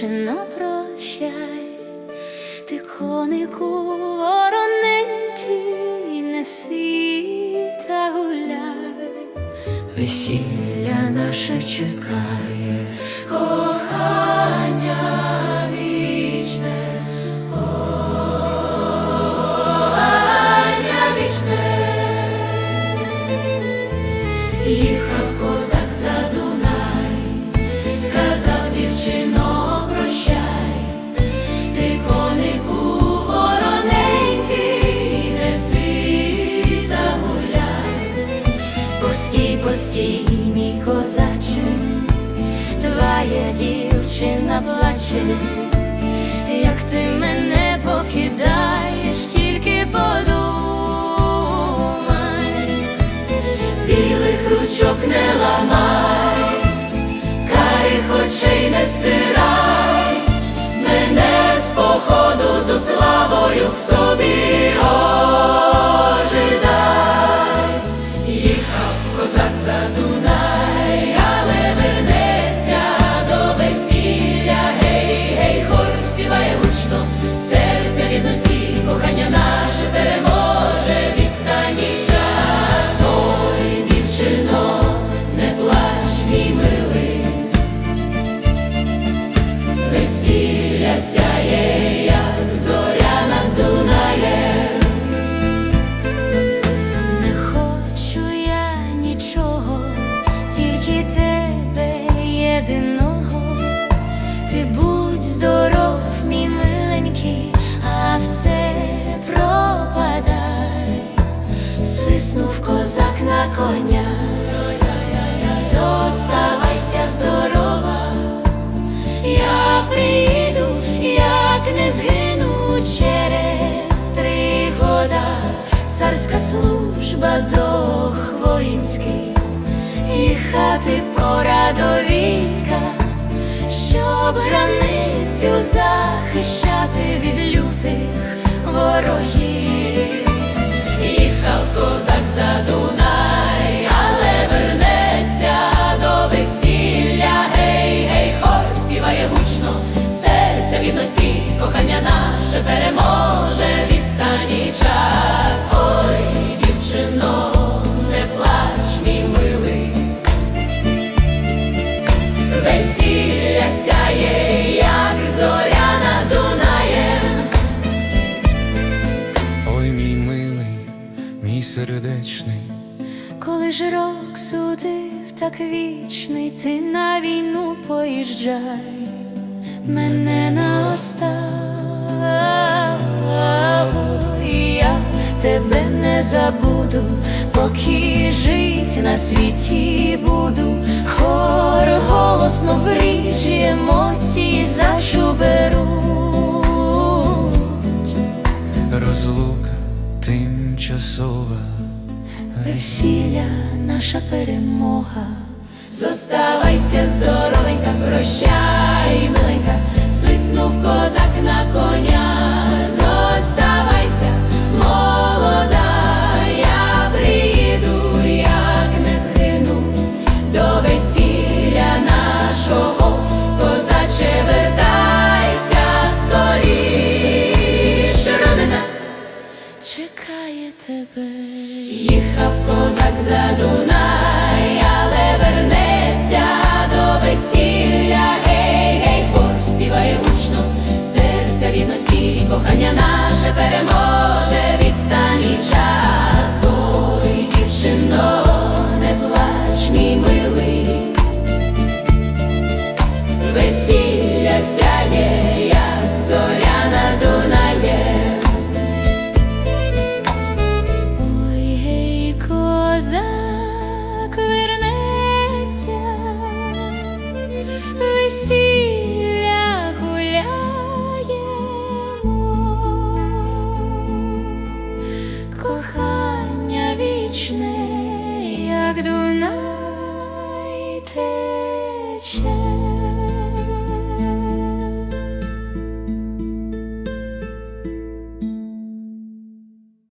дівчино, прощай, ти конику вороненький, неси та гуляй, весілля наше чекає, кохання постій, постій, мій козаче, твоя дівчина плаче, як ти мене покидаєш, тільки подумай. Білих ручок не ламай, карих очей не стирай, мене з походу зо славою к собі коня, зоставайся здорова, я прийду, як не згину через три года, царська служба дох воїнський, і хати пора до війська, щоб границю захищати від лютих ворогів. Їхав козак за Дунай, Коли ж рок судив, так вічний, ти на війну поїжджай, мене на оставу, і я тебе не забуду, поки жить на світі буду, хор голосно в Весілля наша перемога. Зоставайся здоровенька, прощай, миленька, свиснув козак на коня. Зоставайся, молода, я приїду, як не згину до весілля нашого, козаче, вертайся скоріш, родина чекає тебе. За Дунай, але вернеться до весілля. Гей, гей, хор співає гучно, серця відності, кохання наше переможе, відстані час. Ой, дівчино, не плач, мій милий, весілля сяє, як зоря вічне, як Дунай тече.